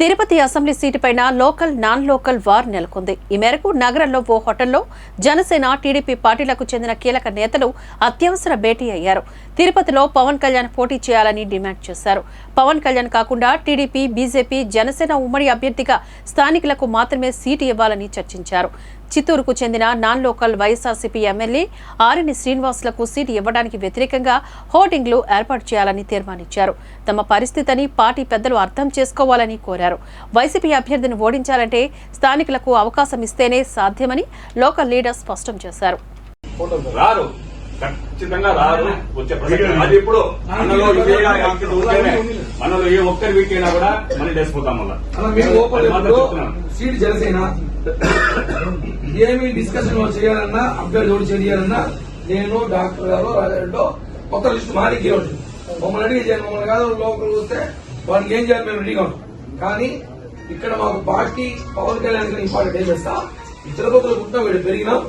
Tirupati assembly సీటుపైన local non local war నెలకొంది. ఈ మేరకు నగరంలో ఓ హోటల్లో జనసేన టీడీపీ పార్టీలకు చెందిన కీలక నేతలు అత్యవసర భేటీ అయ్యారు. తిరుపతిలో పవన్ కళ్యాణ్ పోటీ చేయాలని డిమాండ్ చేశారు. పవన్ కళ్యాణ్ కాకుండా టీడీపీ బీజేపీ జనసేన ఉమ్మడి అభ్యర్థిగా స్థానికులకు మాత్రమే సీటు ఇవ్వాలని చర్చించారు. చిత్తూరుకు చెందిన non local YSRCP MLA Arani శ్రీనివాసులకు seat ఇవ్వడానికి వ్యతిరేకంగా హోర్డింగ్లు ఏర్పాటు చేయాలని తీర్మానించారు. తమ పరిస్థితిని పార్టీ పెద్దలు అర్థం చేసుకోవాలని కోరారు. వైసీపీ అభ్యర్థిని ఓడించాలంటే స్థానికులకు అవకాశం ఇస్తేనే సాధ్యమని లోకల్ లీడర్ స్పష్టం చేశారు. రారు. ఖచ్చితంగా రారు. వచ్చే ప్రసక్తి అది ఇప్పుడు మనలో విజయ యాక్టివ్ ఉంటేనే మనలో ఏ ఒక్కరి వీక్ అయినా కూడా మనం చేసుకుంటాం మళ్ళా. అలా మేము ఓపెన్ అది మాత్రం ఇప్పుడు చెప్తున్నాను. సీట్ జనసేన. ఏమి డిస్కషన్ చేయాలన్నా అభ్యర్థి ఒకటి చేయాలన్నా నేను డాక్టర్ గారు రాజారెడ్డి కొత్త లిస్టు మాది గెలవదు మమ్మల్ని అడిగి చేయాలి మమ్మల్ని కాదు లోపలికి వస్తే వాడికి ఏం చేయాలి మేము రెడీగా ఉంటాం కానీ ఇక్కడ మాకు పార్టీ పవన్ కళ్యాణ్ ఇంపార్టెంట్ ఏం చేస్తా? ఇతర తిరుపతిలో పుట్టిన వీడు పెరిగినాం